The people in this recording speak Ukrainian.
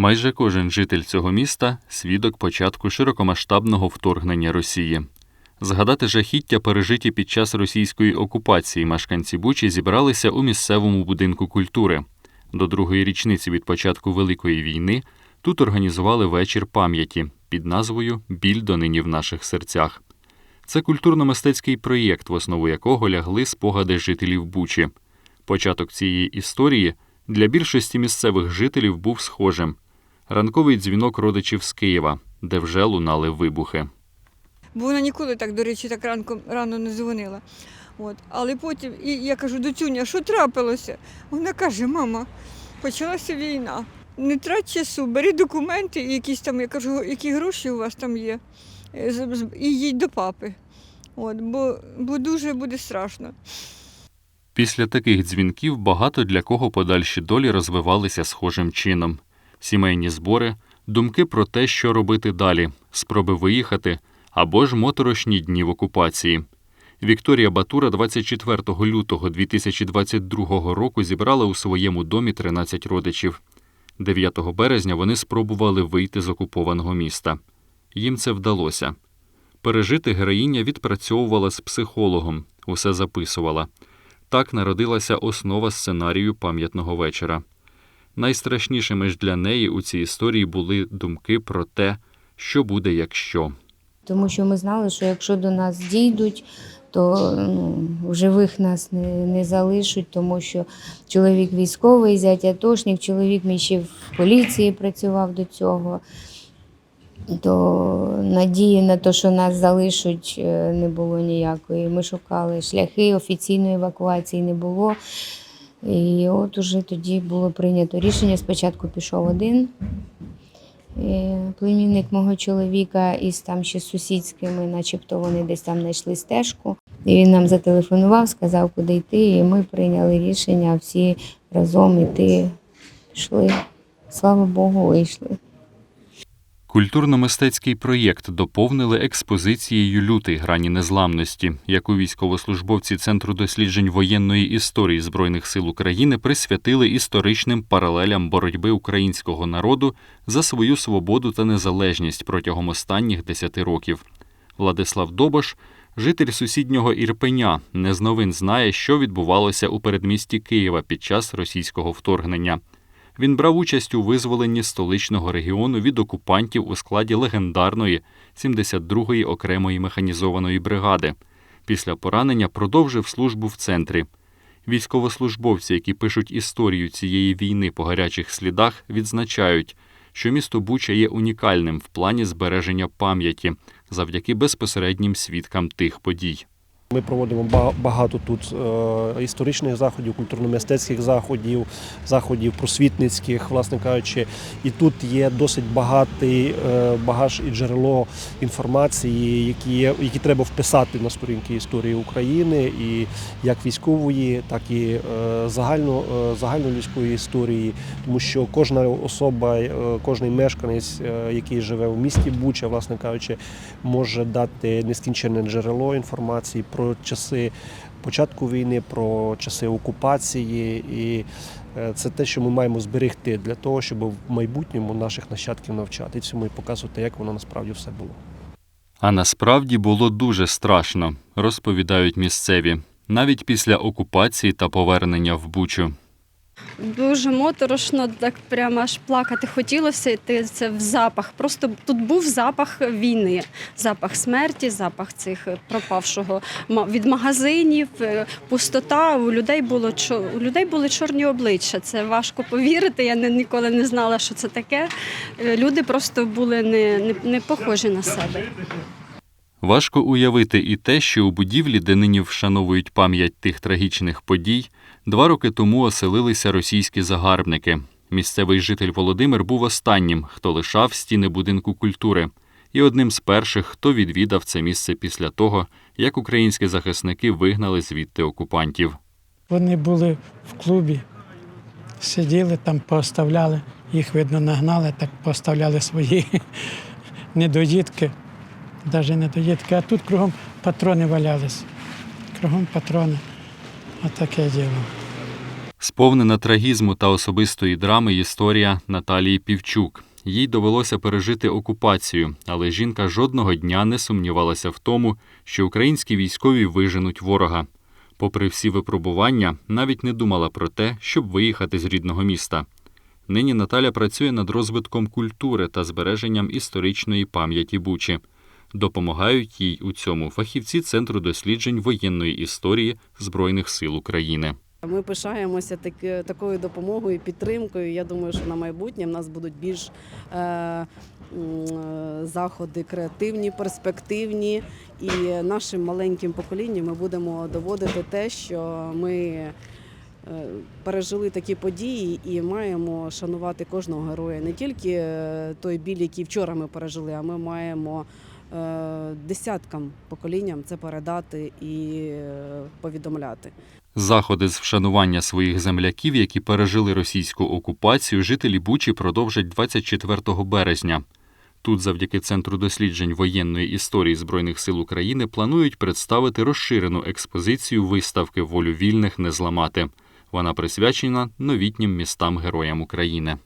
Майже кожен житель цього міста свідок початку широкомасштабного вторгнення Росії. Згадати жахіття, пережиті під час російської окупації, мешканці Бучі зібралися у місцевому будинку культури. До другої річниці від початку Великої війни тут організували вечір пам'яті під назвою Біль донині в наших серцях. Це культурно-мистецький проєкт, в основу якого лягли спогади жителів Бучі. Початок цієї історії для більшості місцевих жителів був схожим: ранковий дзвінок родичів з Києва, де вже лунали вибухи. бо вона ніколи так, до речі, так ранком рано не дзвонила. От. Але потім, і я кажу, доцюня, що трапилося? Вона каже, мама, почалася війна. Не трать часу, бери документи, якісь там, я кажу, які гроші у вас там є, е, і їдь до папи. От, бо, бо дуже буде страшно. Після таких дзвінків багато для кого подальші долі розвивалися схожим чином: сімейні збори, думки про те, що робити далі, спроби виїхати або ж моторошні дні в окупації. Вікторія Батура 24 лютого 2022 року зібрала у своєму домі 13 родичів. 9 березня вони спробували вийти з окупованого міста. Їм це вдалося. Пережити героїня відпрацьовувала з психологом, усе записувала. Так народилася основа сценарію пам'ятного вечора. Найстрашнішими ж для неї у цій історії були думки про те, що буде, якщо. Тому що ми знали, що якщо до нас дійдуть, то ну, живих нас не, не залишать, тому що чоловік військовий, зять атошник, чоловік мій ще в поліції працював до цього. То надії на те, що нас залишать, е, не було ніякої. Ми шукали шляхи, офіційної евакуації не було. І от уже тоді було прийнято рішення. Спочатку пішов один е, племінник мого чоловіка із там ще сусідськими, начебто вони десь там знайшли стежку. І він нам зателефонував, сказав, куди йти, і ми прийняли рішення всі разом іти. йшли. Слава Богу, вийшли. Культурно-мистецький проєкт доповнили експозицією Лютий грані незламності, яку військовослужбовці Центру досліджень воєнної історії Збройних сил України присвятили історичним паралелям боротьби українського народу за свою свободу та незалежність протягом останніх десяти років. Владислав Добош, житель сусіднього Ірпеня, не з новин знає, що відбувалося у передмісті Києва під час російського вторгнення. Він брав участь у визволенні столичного регіону від окупантів у складі легендарної 72-ї окремої механізованої бригади. Після поранення продовжив службу в центрі. Військовослужбовці, які пишуть історію цієї війни по гарячих слідах, відзначають, що місто Буча є унікальним в плані збереження пам'яті завдяки безпосереднім свідкам тих подій. Ми проводимо багато тут е, історичних заходів, культурно-мистецьких заходів, заходів просвітницьких, власне кажучи. І тут є досить багатий е, багаж і джерело інформації, які, є, які треба вписати на сторінки історії України, і як військової, так і е, загально, загальнолюдської історії, тому що кожна особа, кожний мешканець, який живе в місті Буча, власне кажучи, може дати нескінченне джерело інформації про часи початку війни, про часи окупації. І е, це те, що ми маємо зберегти для того, щоб в майбутньому наших нащадків навчати цьому і показувати, як воно насправді все було. А насправді було дуже страшно, розповідають місцеві, навіть після окупації та повернення в Бучу. Дуже моторошно, так прямо аж плакати хотілося йти це в запах. Просто тут був запах війни, запах смерті, запах цих пропавшого від магазинів, е, пустота. У людей було у людей були чорні обличчя. Це важко повірити. Я не, ніколи не знала, що це таке. Е, Люди просто були не, не, не похожі на себе. Важко уявити і те, що у будівлі, де нині вшановують пам'ять тих трагічних подій, два роки тому оселилися російські загарбники. Місцевий житель Володимир був останнім, хто лишав стіни будинку культури, і одним з перших, хто відвідав це місце після того, як українські захисники вигнали звідти окупантів. Вони були в клубі, сиділи там, поставляли, їх, видно, нагнали, так поставляли свої недоїдки, навіть недоїдки, а тут кругом патрони валялись. Кругом патрони. Отаке діло. Сповнена трагізму та особистої драми історія Наталії Півчук. Їй довелося пережити окупацію, але жінка жодного дня не сумнівалася в тому, що українські військові виженуть ворога. Попри всі випробування, навіть не думала про те, щоб виїхати з рідного міста. Нині Наталя працює над розвитком культури та збереженням історичної пам'яті Бучі. Допомагають їй у цьому фахівці Центру досліджень воєнної історії Збройних сил України. Ми пишаємося так, такою допомогою, підтримкою. Я думаю, що на майбутнє в нас будуть більш е, е, заходи креативні, перспективні. І нашим маленьким поколінням ми будемо доводити те, що ми е, пережили такі події і маємо шанувати кожного героя. Не тільки е, той біль, який вчора ми пережили, а ми маємо десяткам поколінням це передати і е, повідомляти. Заходи з вшанування своїх земляків, які пережили російську окупацію, жителі Бучі продовжать 24 березня. Тут, завдяки Центру досліджень воєнної історії Збройних сил України, планують представити розширену експозицію виставки Волю вільних не зламати. Вона присвячена новітнім містам героям України.